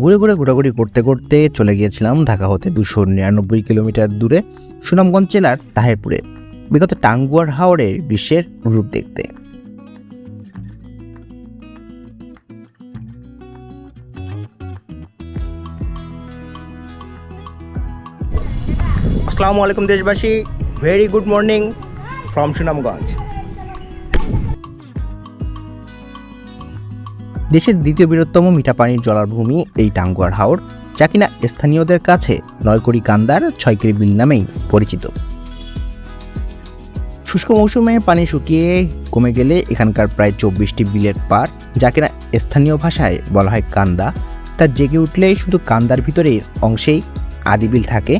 ঘুরে ঘুরে ঘোরাঘুরি করতে করতে চলে গিয়েছিলাম ঢাকা হতে দুশো নিরানব্বই কিলোমিটার দূরে সুনামগঞ্জ জেলার তাহেরপুরে। বিগত টাঙ্গুয়ার হাওড়ের বিশ্বের রূপ দেখতে। আসসালামু আলাইকুম দেশবাসী। Very good morning from Sunamganj. দেশের দ্বিতীয় বৃহত্তম মিঠা পানির জলাভূমি এই টাঙ্গুয়ার হাওর, যা কিনা স্থানীয়দের কাছে নয়কড়ি কান্দার ছয়কড়ি বিল নামেই পরিচিত। শুষ্ক মৌসুমে পানি শুকিয়ে কমে গেলে এখানকার প্রায় চব্বিশটি বিলের পার, যা কিনা স্থানীয় ভাষায় বলা হয় কান্দা। তা জেগে উঠলে শুধু কান্দার ভিতরের অংশেই আদি বিল থাকে,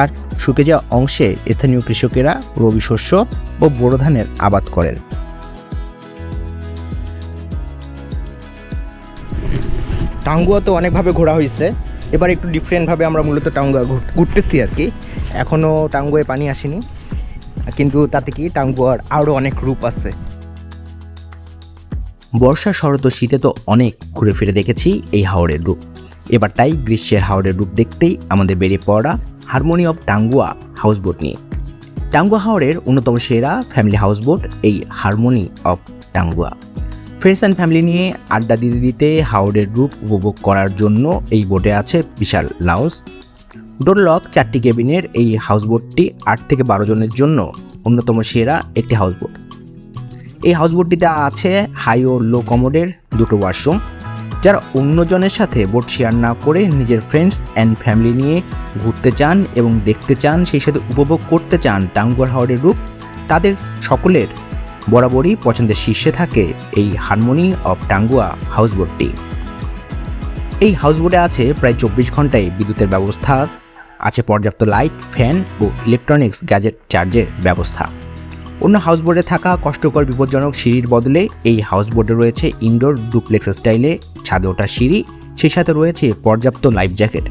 আর শুকে যাওয়া অংশে স্থানীয় কৃষকেরা রবি শস্য ও বোরো ধানের আবাদ করেন। টাঙ্গুয়া তো অনেকভাবে ঘোরা হয়েছে। এবার একটু ডিফারেন্টভাবে আমরা মূলত টাঙ্গুয়া ঘুর- ঘুরতেছি আর কি। এখনও টাঙ্গুয়ায় পানি আসেনি, কিন্তু তাতে কি টাঙ্গুয়ার আরও অনেক রূপ আছে। বর্ষা, শরৎ ও শীতে তো অনেক ঘুরে ফিরে দেখেছি এই হাওড়ের রূপ। এবার তাই গ্রীষ্মের হাওড়ের রূপ দেখতেই আমাদের বেরিয়ে পড়া হারমোনি অফ টাঙ্গুয়া হাউসবোট নিয়ে। টাঙ্গুয়া হাওড়ের অন্যতম সেরা ফ্যামিলি হাউসবোট এই harmony of Tangua friends and family নিয়ে আড্ডা দিতে দিতে হাওড়ের রূপ উপভোগ করার জন্য এই বোটে আছে বিশাল লাউঞ্জ ডোর লক চারটি কেবিনের এই হাউসবোটটি আট থেকে বারো জনের জন্য অন্যতম সেরা একটি হাউসবোট এই হাউসবোটটিতে আছে হাই ও লো কমোডের দুটো ওয়াশরুম যারা অন্যজনের সাথে বোট শেয়ার না করে নিজের ফ্রেন্ডস অ্যান্ড ফ্যামিলি নিয়ে ঘুরতে চান এবং দেখতে চান, সেই সাথে উপভোগ করতে চান টাঙ্গুয়ার হাওড়ের রূপ, তাদের সকলের বরাবরই পছন্দের শীর্ষে থাকে এই হারমোনি অফ টাঙ্গুয়া হাউসবোটটি এই হাউসবোটে আছে প্রায় চব্বিশ ঘন্টায় বিদ্যুতের ব্যবস্থা, আছে পর্যাপ্ত লাইট, ফ্যান ও ইলেকট্রনিক্স, গ্যাজেট চার্জের ব্যবস্থা। অন্য হাউসবোটে থাকা কষ্টকর বিপজ্জনক সিঁড়ির বদলে এই হাউসবোটে রয়েছে ইনডোর ডুপ্লেক্স স্টাইলে ছাদে ওঠা সিঁড়ি, সেই সাথে রয়েছে পর্যাপ্ত লাইফ জ্যাকেট।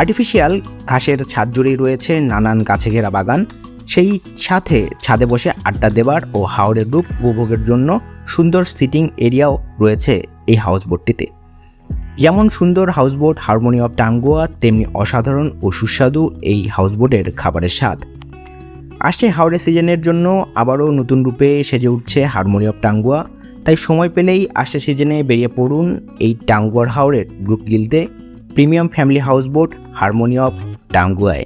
আর্টিফিশিয়াল ঘাসের ছাদ জুড়েই রয়েছে নানান গাছে ঘেরা বাগান সেই সাথে ছাদে বসে আড্ডা দেবার ও হাওড়ের রূপ উপভোগের জন্য সুন্দর সিটিং এরিয়াও রয়েছে এই হাউসবোটটিতে। যেমন সুন্দর হাউসবোট, হারমোনি অফ টাঙ্গুয়া, তেমনি অসাধারণ ও সুস্বাদু এই হাউসবোটের খাবারের স্বাদ। আসছে হাওড়ে সিজনের জন্য আবারও নতুন রূপে সেজে উঠছে হারমোনি অফ টাঙ্গুয়া। তাই সময় পেলেই আসছে সিজনে বেরিয়ে পড়ুন এই টাঙ্গুয়ার হাওড়ের গ্রুপ গিলতে premium family houseboat, harmony of টাঙ্গুয়ায়।